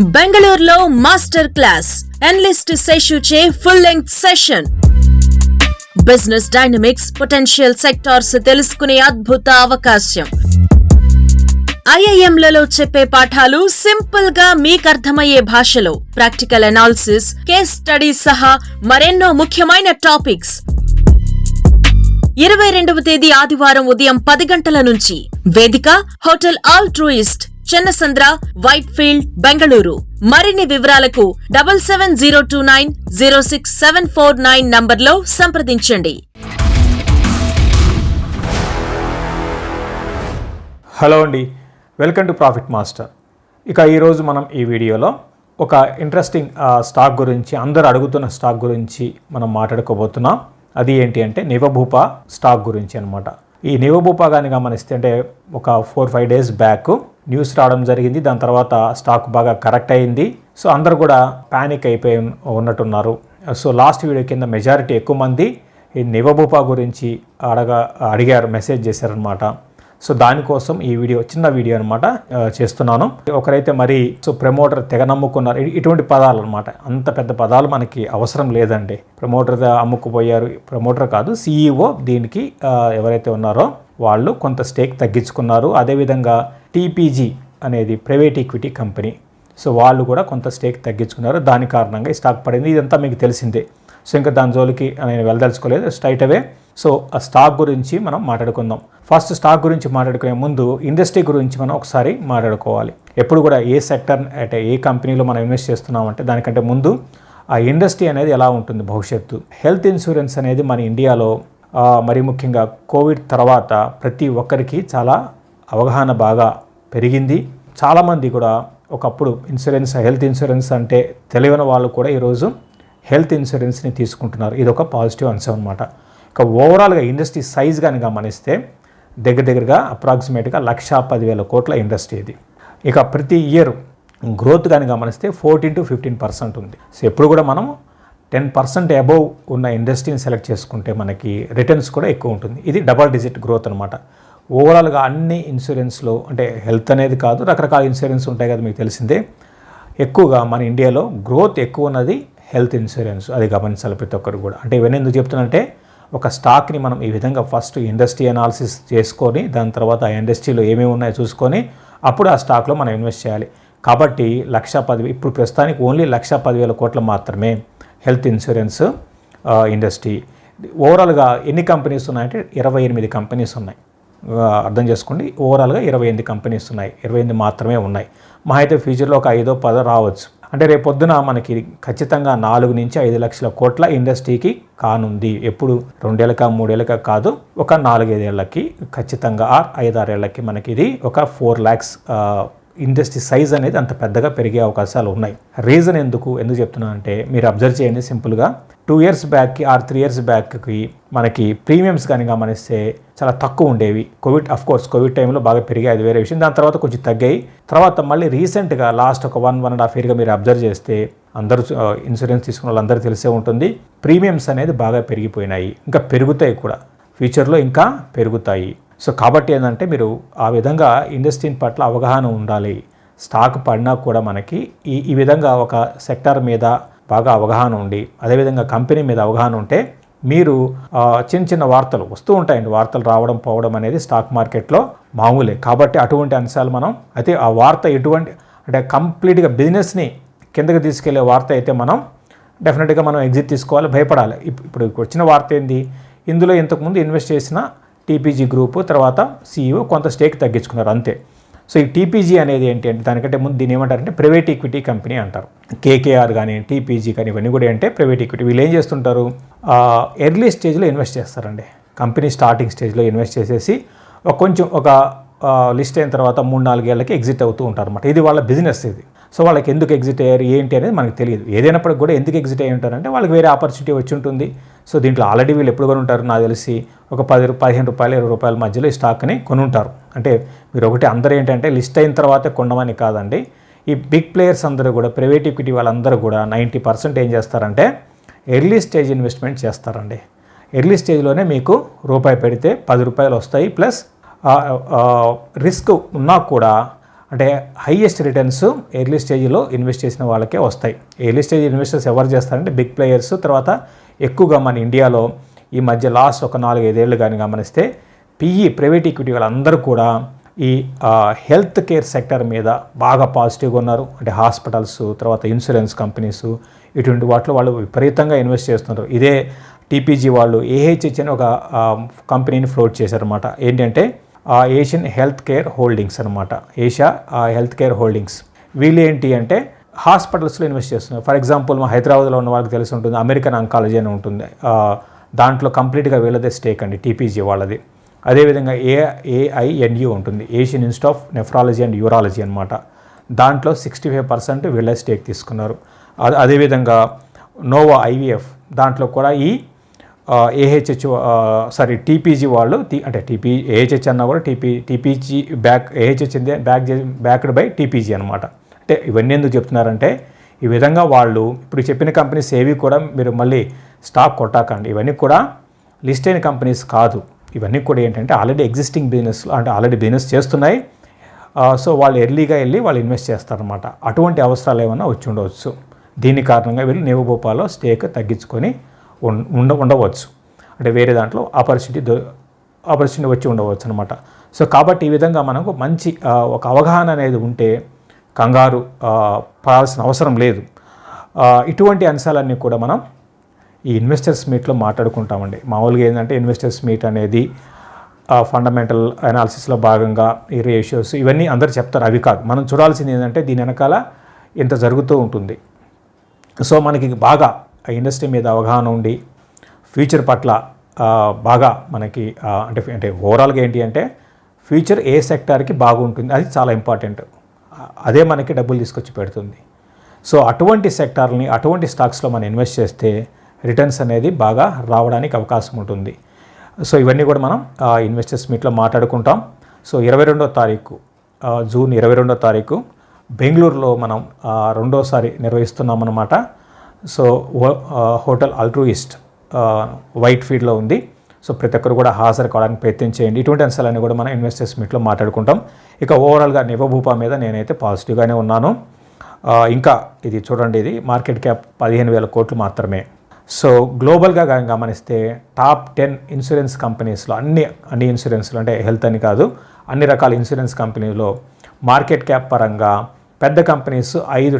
బెంగళూరులో master class. Enlist చే full length session business dynamics potential sectors తెలుసుకునే అద్భుత అవకాశం. ఐఐఎంలలో చెప్పే పాఠాలు సింపుల్గా మీకు అర్థమయ్యే భాషలో. ప్రాక్టికల్ అనాలిసిస్ కేస్ స్టడీస్ సహా మరెన్నో ముఖ్యమైన టాపిక్స్ ఇరవై రెండవ తేదీ ఆదివారం ఉదయం పది గంటల నుంచి. వేదిక hotel Altruist Chennasandra Whitefield Bengaluru. మరిన్ని వివరాలకు double seven zero two nine zero six seven four nine నంబర్లో సంప్రదించండి. హలో అండి. Welcome to Profit Master. ఇక ఈరోజు మనం ఈ వీడియోలో ఒక ఇంట్రెస్టింగ్ స్టాక్ గురించి అందరు అడుగుతున్న స్టాక్ గురించి మనం మాట్లాడుకోబోతున్నాం. అది ఏంటి అంటే నివభూప స్టాక్ గురించి అనమాట ఈ నివభూప కానీ గమనిస్తే అంటే ఒక four five days back news రావడం జరిగింది. దాని తర్వాత స్టాక్ బాగా కరెక్ట్ అయింది. సో అందరు కూడా ప్యానిక్ అయిపోయి ఉన్నట్టున్నారు. సో లాస్ట్ వీడియో కింద మెజారిటీ ఎక్కువ మంది ఈ నివభూప గురించి అడగా అడిగారు మెసేజ్ చేశారనమాట సో దానికోసం ఈ వీడియో చిన్న వీడియో అనమాట చేస్తున్నాను. ఒకరైతే మరి సో ప్రమోటర్ తెగ నమ్ముకున్నారు. ఇటువంటి పదాలు అనమాట అంత పెద్ద పదాలు మనకి అవసరం లేదండి. ప్రమోటర్ అమ్ముకుపోయారు. ప్రమోటర్ కాదు సీఈఓ దీనికి ఎవరైతే ఉన్నారో వాళ్ళు కొంత స్టేక్ తగ్గించుకున్నారు. అదేవిధంగా టీపీజీ అనేది ప్రైవేట్ ఈక్విటీ కంపెనీ. సో వాళ్ళు కూడా కొంత స్టేక్ తగ్గించుకున్నారు. దాని కారణంగా ఈ స్టాక్ పడింది. ఇదంతా మీకు తెలిసిందే. సో ఇంకా దాని జోలికి నేను వెళ్ళదలుచుకోలేదు. స్ట్రైట్ అవే సో ఆ స్టాక్ గురించి మనం మాట్లాడుకుందాం. ఫస్ట్ స్టాక్ గురించి మాట్లాడుకునే ముందు ఇండస్ట్రీ గురించి మనం ఒకసారి మాట్లాడుకోవాలి. ఎప్పుడు కూడా ఏ సెక్టర్ అంటే ఏ కంపెనీలో మనం ఇన్వెస్ట్ చేస్తున్నామంటే దానికంటే ముందు ఆ ఇండస్ట్రీ అనేది ఎలా ఉంటుంది భవిష్యత్తు? హెల్త్ ఇన్సూరెన్స్ అనేది మన ఇండియాలో మరి ముఖ్యంగా కోవిడ్ తర్వాత ప్రతి ఒక్కరికి చాలా అవగాహన బాగా పెరిగింది. చాలామంది కూడా ఒకప్పుడు ఇన్సూరెన్స్ హెల్త్ ఇన్సూరెన్స్ అంటే తెలియని వాళ్ళు కూడా ఈరోజు హెల్త్ ఇన్సూరెన్స్ని తీసుకుంటున్నారు. ఇది ఒక పాజిటివ్ అంశం అనమాట ఇక ఓవరాల్గా ఇండస్ట్రీ సైజ్ కానీ గమనిస్తే దగ్గర దగ్గరగా అప్రాక్సిమేట్గా లక్షా పదివేల కోట్ల ఇండస్ట్రీ ఇది. ఇక ప్రతి ఇయర్ గ్రోత్ కానీ గమనిస్తే ఫోర్టీన్ టు ఫిఫ్టీన్ పర్సెంట్ ఉంది. సో ఎప్పుడు కూడా మనం టెన్ పర్సెంట్ అబవ్ ఉన్న ఇండస్ట్రీని సెలెక్ట్ చేసుకుంటే మనకి రిటర్న్స్ కూడా ఎక్కువ ఉంటుంది. ఇది డబల్ డిజిట్ గ్రోత్ అనమాట ఓవరాల్గా అన్ని ఇన్సూరెన్స్లో అంటే హెల్త్ అనేది కాదు రకరకాల ఇన్సూరెన్స్ ఉంటాయి కదా మీకు తెలిసిందే. ఎక్కువగా మన ఇండియాలో గ్రోత్ ఎక్కువ ఉన్నది హెల్త్ ఇన్సూరెన్స్ అది గమనించాలి ప్రతి ఒక్కరు కూడా. అంటే ఇవన్నీ ఎందుకు చెప్తున్నంటే ఒక స్టాక్ని మనం ఈ విధంగా ఫస్ట్ ఇండస్ట్రీ అనాలిసిస్ చేసుకొని దాని తర్వాత ఆ ఇండస్ట్రీలో ఏమేమి ఉన్నాయో చూసుకొని అప్పుడు ఆ స్టాక్లో మనం ఇన్వెస్ట్ చేయాలి. కాబట్టి లక్ష పది ఇప్పుడు ప్రస్తుతానికి ఓన్లీ లక్ష పదివేల కోట్లు మాత్రమే హెల్త్ ఇన్సూరెన్స్ ఇండస్ట్రీ. ఓవరాల్గా ఎన్ని కంపెనీస్ ఉన్నాయంటే ఇరవై ఎనిమిది కంపెనీస్ ఉన్నాయి. అర్థం చేసుకోండి. ఓవరాల్గా ఇరవై ఎనిమిది కంపెనీస్ ఉన్నాయి. ఇరవై ఎనిమిది మాత్రమే ఉన్నాయి. మా అయితే ఫ్యూచర్లో ఒక ఐదో పదో రావచ్చు. అంటే రేపు పొద్దున మనకి ఖచ్చితంగా నాలుగు నుంచి ఐదు లక్షల కోట్ల ఇండస్ట్రీకి కానుంది. ఎప్పుడు? రెండేళ్ళక మూడేళ్ళక కాదు ఒక నాలుగైదేళ్ళకి ఖచ్చితంగా ఆర్ ఐదారేళ్ళకి మనకి ఇది ఒక ఫోర్ ల్యాక్స్ ఇండస్ట్రీ సైజ్ అనేది అంత పెద్దగా పెరిగే అవకాశాలు ఉన్నాయి. రీజన్ ఎందుకు? ఎందుకు చెప్తున్నాను అంటే మీరు అబ్జర్వ్ చేయండి సింపుల్గా టూ ఇయర్స్ బ్యాక్కి ఆర్ త్రీ ఇయర్స్ బ్యాక్కి మనకి ప్రీమియమ్స్ కానీ గమనిస్తే చాలా తక్కువ ఉండేవి. కోవిడ్ అఫ్ కోర్స్ కోవిడ్ టైంలో బాగా పెరిగాయి అది వేరే విషయం. దాని తర్వాత కొంచెం తగ్గాయి. తర్వాత మళ్ళీ రీసెంట్గా లాస్ట్ ఒక వన్ వన్ అండ్ హాఫ్ ఇయర్గా మీరు అబ్జర్వ్ చేస్తే అందరూ uh, ఇన్సూరెన్స్ తీసుకున్న వాళ్ళందరూ తెలిసే ఉంటుంది. ప్రీమియమ్స్ అనేది బాగా పెరిగిపోయినాయి. ఇంకా పెరుగుతాయి కూడా. ఫ్యూచర్లో ఇంకా పెరుగుతాయి. సో కాబట్టి ఏంటంటే మీరు ఆ విధంగా ఇండస్ట్రీ పట్ల అవగాహన ఉండాలి. స్టాక్ పడినా కూడా మనకి ఈ ఈ విధంగా ఒక సెక్టార్ మీద బాగా అవగాహన ఉండి అదేవిధంగా కంపెనీ మీద అవగాహన ఉంటే మీరు చిన్న చిన్న వార్తలు వస్తూ ఉంటాయండి. వార్తలు రావడం పోవడం అనేది స్టాక్ మార్కెట్లో మామూలే. కాబట్టి అటువంటి అంశాలు మనం అయితే ఆ వార్త ఎటువంటి అంటే కంప్లీట్గా బిజినెస్ని కిందకి తీసుకెళ్ళే వార్త అయితే మనం డెఫినెట్గా మనం ఎగ్జిట్ తీసుకోవాలి భయపడాలి. ఇప్పుడు వచ్చిన వార్త ఏంది? ఇందులో ఇంతకుముందు ఇన్వెస్ట్ చేసిన టీపీజీ గ్రూప్ తర్వాత సీఈఓ కొంత స్టేక్ తగ్గించుకున్నారు అంతే. సో ఈ టీపీజీ అనేది ఏంటి అంటే దానికంటే ముందు దీని ఏమంటారంటే ప్రైవేట్ ఈక్విటీ కంపెనీ అంటారు. కేకేఆర్ కానీ టీపీజీ కానీ ఇవన్నీ కూడా అంటే ప్రైవేట్ ఈక్విటీ వీళ్ళు ఏం చేస్తుంటారు? ఎర్లీ స్టేజ్లో ఇన్వెస్ట్ చేస్తారండి. కంపెనీ స్టార్టింగ్ స్టేజ్లో ఇన్వెస్ట్ చేసేసి ఒక కొంచెం ఒక లిస్ట్ అయిన తర్వాత మూడు నాలుగేళ్ళకి ఎగ్జిట్ అవుతూ ఉంటారు అనమాట ఇది వాళ్ళ బిజినెస్ ఇది. సో వాళ్ళకి ఎందుకు ఎగ్జిట్ అయ్యారు ఏంటి అనేది మనకు తెలియదు. ఏదైనప్పటికి కూడా ఎందుకు ఎగ్జిట్ అయ్యి ఉంటారంటే వాళ్ళకి వేరే ఆపర్చునిటీ వచ్చి ఉంటుంది. సో దీంట్లో ఆల్రెడీ వీళ్ళు ఎప్పుడు ఉంటారు నాకు తెలిసి ఒక పది పదిహేను రూపాయలు ఇరవై రూపాయల మధ్యలో ఈ స్టాక్ని కొనుంటారు. అంటే మీరు ఒకటి అందరూ ఏంటంటే లిస్ట్ అయిన తర్వాతే కొనమని కాదండి. ఈ బిగ్ ప్లేయర్స్ అందరూ కూడా ప్రైవేట్ ఈక్విటీ వాళ్ళందరూ కూడా నైంటీ పర్సెంట్ ఏం చేస్తారంటే ఎర్లీ స్టేజ్ ఇన్వెస్ట్మెంట్ చేస్తారండి. ఎర్లీ స్టేజ్లోనే మీకు రూపాయి పెడితే పది రూపాయలు వస్తాయి ప్లస్ రిస్క్ ఉన్నా కూడా అంటే హైయెస్ట్ రిటర్న్స్ ఎర్లీ స్టేజ్లో ఇన్వెస్ట్ చేసిన వాళ్ళకే వస్తాయి. ఎర్లీ స్టేజ్ ఇన్వెస్టర్స్ ఎవరు చేస్తారంటే బిగ్ ప్లేయర్స్ తర్వాత ఎక్కువగా మన ఇండియాలో ఈ మధ్య లాస్ట్ ఒక నాలుగు ఐదేళ్ళు కానీ గమనిస్తే పిఈ ప్రైవేట్ ఈక్విటీ వాళ్ళందరూ కూడా ఈ హెల్త్ కేర్ సెక్టర్ మీద బాగా పాజిటివ్గా ఉన్నారు. అంటే హాస్పిటల్స్ తర్వాత ఇన్సూరెన్స్ కంపెనీస్ ఇటువంటి వాటిలో వాళ్ళు విపరీతంగా ఇన్వెస్ట్ చేస్తున్నారు. ఇదే టీపీజీ వాళ్ళు ఏహెచ్హెచ్ అని ఒక కంపెనీని ఫ్లోట్ చేశారన్నమాట. ఏంటంటే ఏషియన్ హెల్త్ కేర్ హోల్డింగ్స్ అనమాట ఏషియా హెల్త్ కేర్ హోల్డింగ్స్ వీళ్ళు ఏంటి అంటే హాస్పిటల్స్లో ఇన్వెస్ట్ చేస్తున్నారు. ఫర్ ఎగ్జాంపుల్ మా హైదరాబాద్లో ఉన్న వాళ్ళకి తెలిసి ఉంటుంది అమెరికన్ అంకాలజీ అని ఉంటుంది. దాంట్లో కంప్లీట్గా వీళ్ళదే స్టేక్ అండి టీపీజీ వాళ్ళది. అదేవిధంగా ఏ ఏఐఎన్యూ ఉంటుంది Asian institute of nephrology and urology అనమాట దాంట్లో సిక్స్టీ ఫైవ్ పర్సెంట్ వీళ్ళే స్టేక్ తీసుకున్నారు. అదే అదేవిధంగా నోవా ఐవీఎఫ్ దాంట్లో కూడా ఈ ఏహెచ్హెచ్ సారీ టీపీజీ వాళ్ళు అంటే టీపీ ఏహెచ్హెచ్ అన్నా కూడా TP TPG back AHH back backed by TPG అనమాట అంటే ఇవన్నీ ఎందుకు చెప్తున్నారంటే ఈ విధంగా వాళ్ళు ఇప్పుడు చెప్పిన కంపెనీస్ ఏవి కూడా మీరు మళ్ళీ స్టాక్ కొట్టాకండి. ఇవన్నీ కూడా లిస్ట్ అయిన కంపెనీస్ కాదు. ఇవన్నీ కూడా ఏంటంటే ఆల్రెడీ ఎగ్జిస్టింగ్ బిజినెస్ అంటే ఆల్రెడీ బిజినెస్ చేస్తున్నాయి. సో వాళ్ళు ఎర్లీగా వెళ్ళి వాళ్ళు ఇన్వెస్ట్ చేస్తారనమాట అటువంటి అవసరాలు ఏమైనా వచ్చి ఉండవచ్చు దీని కారణంగా వీళ్ళు నేవభూపాలో స్టేక్ తగ్గించుకొని ఉండ ఉండవచ్చు. అంటే వేరే దాంట్లో ఆపర్చునిటీ దొ ఆపర్చునిటీ వచ్చి ఉండవచ్చు అనమాట సో కాబట్టి ఈ విధంగా మనకు మంచి ఒక అవగాహన అనేది ఉంటే కంగారు పడాల్సిన అవసరం లేదు. ఇటువంటి అంశాలన్నీ కూడా మనం ఈ ఇన్వెస్టర్స్ మీట్లో మాట్లాడుకుంటామండి. మామూలుగా ఏంటంటే ఇన్వెస్టర్స్ మీట్ అనేది ఫండమెంటల్ అనాలిసిస్లో భాగంగా ఈ రేషియోస్ ఇవన్నీ అందరు చెప్తారు. అవి కాదు. మనం చూడాల్సింది ఏంటంటే దీని వెనకాల ఇంత జరుగుతూ ఉంటుంది. సో మనకి బాగా ఇండస్ట్రీ మీద అవగాహన ఉండి ఫ్యూచర్ పట్ల బాగా మనకి అంటే అంటే ఓవరాల్గా ఏంటి అంటే ఫ్యూచర్ ఏ సెక్టార్కి బాగుంటుంది అది చాలా ఇంపార్టెంట్. అదే మనకి డబ్బులు తీసుకొచ్చి పెడుతుంది. సో అటువంటి సెక్టార్ని అటువంటి స్టాక్స్లో మనం ఇన్వెస్ట్ చేస్తే రిటర్న్స్ అనేది బాగా రావడానికి అవకాశం ఉంటుంది. సో ఇవన్నీ కూడా మనం ఇన్వెస్టర్స్ మీట్లో మాట్లాడుకుంటాం. సో ఇరవై రెండో తారీఖు జూన్ ఇరవై రెండో తారీఖు బెంగళూరులో మనం రెండోసారి నిర్వహిస్తున్నాం అన్నమాట సో హోటల్ అల్ట్రూయిస్ట్ వైట్ ఫీల్డ్లో ఉంది. సో ప్రతి ఒక్కరు కూడా హాజరు కావడానికి ప్రయత్నం చేయండి. ఇటువంటి అంశాలన్నీ కూడా మనం ఇన్వెస్టర్స్ మీట్లో మాట్లాడుకుంటాం. ఇక ఓవరాల్గా నివభూపా మీద నేనైతే పాజిటివ్గానే ఉన్నాను. ఇంకా ఇది చూడండి ఇది మార్కెట్ క్యాప్ పదిహేను వేల కోట్లు మాత్రమే. సో గ్లోబల్గా కానీ గమనిస్తే టాప్ టెన్ ఇన్సూరెన్స్ కంపెనీస్లో అన్ని అన్ని ఇన్సూరెన్స్లు అంటే హెల్త్ అని కాదు అన్ని రకాల ఇన్సూరెన్స్ కంపెనీలో మార్కెట్ క్యాప్ పరంగా పెద్ద కంపెనీస్ ఐదు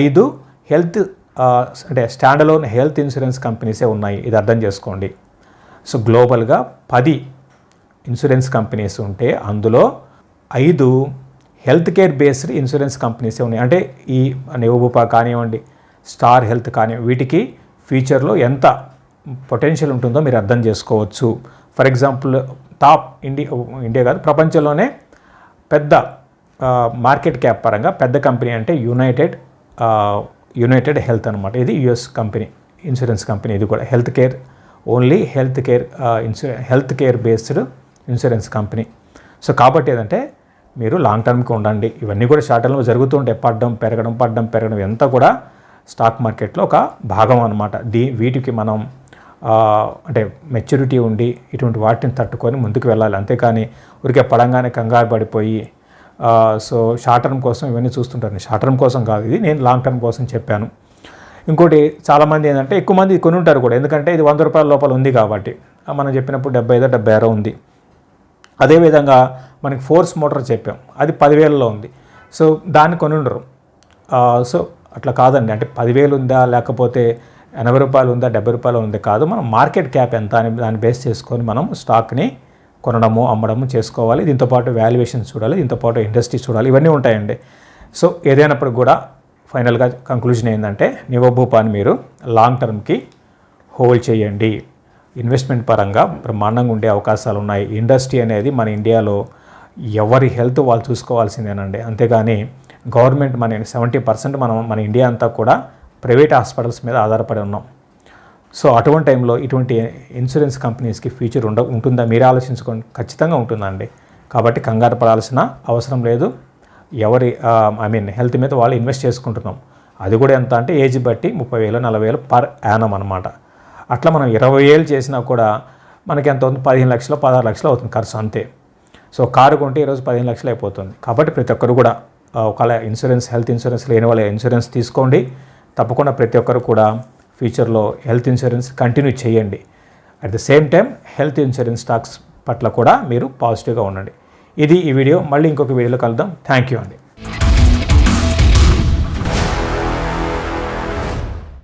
ఐదు హెల్త్ అంటే స్టాండలోన్ హెల్త్ ఇన్సూరెన్స్ కంపెనీసే ఉన్నాయి? ఇది అర్థం చేసుకోండి. సో గ్లోబల్గా పది ఇన్సూరెన్స్ కంపెనీస్ ఉంటే అందులో ఐదు హెల్త్ కేర్ బేస్డ్ ఇన్సూరెన్స్ కంపెనీసే ఉన్నాయి? అంటే ఈ నెవబుపా కానివ్వండి స్టార్ హెల్త్ కానీ వీటికి ఫ్యూచర్లో ఎంత పొటెన్షియల్ ఉంటుందో మీరు అర్థం చేసుకోవచ్చు. For example top India India కాదు ప్రపంచంలోనే పెద్ద మార్కెట్ క్యాప్ పరంగా పెద్ద కంపెనీ అంటే యునైటెడ్ యునైటెడ్ హెల్త్ అనమాట ఇది యుఎస్ కంపెనీ ఇన్సూరెన్స్ కంపెనీ ఇది కూడా health care only health care ఇన్సూ health care based insurance company so కాబట్టి ఏంటంటే మీరు లాంగ్ టర్మ్కి ఉండండి. ఇవన్నీ కూడా షార్ట్ టర్మ్లో జరుగుతూ ఉంటాయి పడడం పెరగడం పడడం పెరగడం ఎంత కూడా స్టాక్ మార్కెట్లో ఒక భాగం అనమాట దీ వీటికి మనం అంటే మెచ్యూరిటీ ఉండి ఇటువంటి వాటిని తట్టుకొని ముందుకు వెళ్ళాలి. అంతేకాని ఊరికే పడంగానే కంగారు పడిపోయి సో షార్ట్ టర్మ్ కోసం ఇవన్నీ చూస్తుంటాను. షార్ట్ టర్మ్ కోసం కాదు ఇది. నేను లాంగ్ టర్మ్ కోసం చెప్పాను. ఇంకోటి చాలామంది ఏంటంటే ఎక్కువ మంది కొని ఉంటారు కూడా. ఎందుకంటే ఇది వంద రూపాయల లోపల ఉంది కాబట్టి. మనం చెప్పినప్పుడు డెబ్బై ఐదో డెబ్బై ఆరో ఉంది. అదేవిధంగా మనకి ఫోర్స్ మోటార్ చెప్పాం. అది పదివేలలో ఉంది. సో దాన్ని కొని ఉండరు. సో అట్లా కాదండి. అంటే పదివేలు ఉందా? లేకపోతే ఎనభై రూపాయలు ఉందా? డెబ్బై రూపాయలు ఉందా? కాదు. మనం మార్కెట్ క్యాప్ ఎంత అని దాన్ని బేస్ చేసుకొని మనం స్టాక్ని కొనడము అమ్మడము చేసుకోవాలి. దీంతో పాటు వాల్యుయేషన్ చూడాలి దీంతో పాటు ఇండస్ట్రీ చూడాలి. ఇవన్నీ ఉంటాయండి. సో ఏదైనప్పుడు కూడా ఫైనల్గా కంక్లూజన్ ఏంటంటే నివభూపాన్ని మీరు లాంగ్ టర్మ్కి హోల్డ్ చేయండి. ఇన్వెస్ట్మెంట్ పరంగా బ్రహ్మాండంగా ఉండే అవకాశాలు ఉన్నాయి. ఇండస్ట్రీ అనేది మన ఇండియాలో ఎవరి హెల్త్ వాళ్ళు చూసుకోవాల్సిందేనండి. అంతేగాని గవర్నమెంట్ మన సెవెంటీ పర్సెంట్ మనం మన ఇండియా అంతా కూడా ప్రైవేట్ హాస్పిటల్స్ మీద ఆధారపడి ఉన్నాం. సో అటువంటి టైంలో ఇటువంటి ఇన్సూరెన్స్ కంపెనీస్కి ఫ్యూచర్ ఉండ ఉంటుందా? మీరే ఆలోచించుకోండి. ఖచ్చితంగా ఉంటుందండి కాబట్టి కంగారు పడాల్సిన అవసరం లేదు. ఎవరి ఐ మీన్ హెల్త్ మీద వాళ్ళు ఇన్వెస్ట్ చేసుకుంటున్నాం. అది కూడా ఎంత అంటే ఏజ్ బట్టి ముప్పై వేలు నలభై వేలు పర్ యానం అనమాట అట్లా మనం ఇరవై ఏళ్ళు చేసినా కూడా మనకి ఎంత అవుతుంది? పదిహేను లక్షలు పదహారు లక్షలు అవుతుంది ఖర్చు అంతే. సో కారు కొంటే ఈరోజు పదిహేను లక్షలు అయిపోతుంది. కాబట్టి ప్రతి ఒక్కరు కూడా ఒకవేళ ఇన్సూరెన్స్ హెల్త్ ఇన్సూరెన్స్ లేని వాళ్ళ ఇన్సూరెన్స్ తీసుకోండి. తప్పకుండా ప్రతి ఒక్కరు కూడా ఫ్యూచర్లో హెల్త్ ఇన్సూరెన్స్ కంటిన్యూ చేయండి. At the same time health insurance stocks పట్ల కూడా మీరు పాజిటివ్గా ఉండండి. ఇది ఈ వీడియో. మళ్ళీ ఇంకొక వీడియోలో కలుద్దాం. థ్యాంక్ యూ అండి.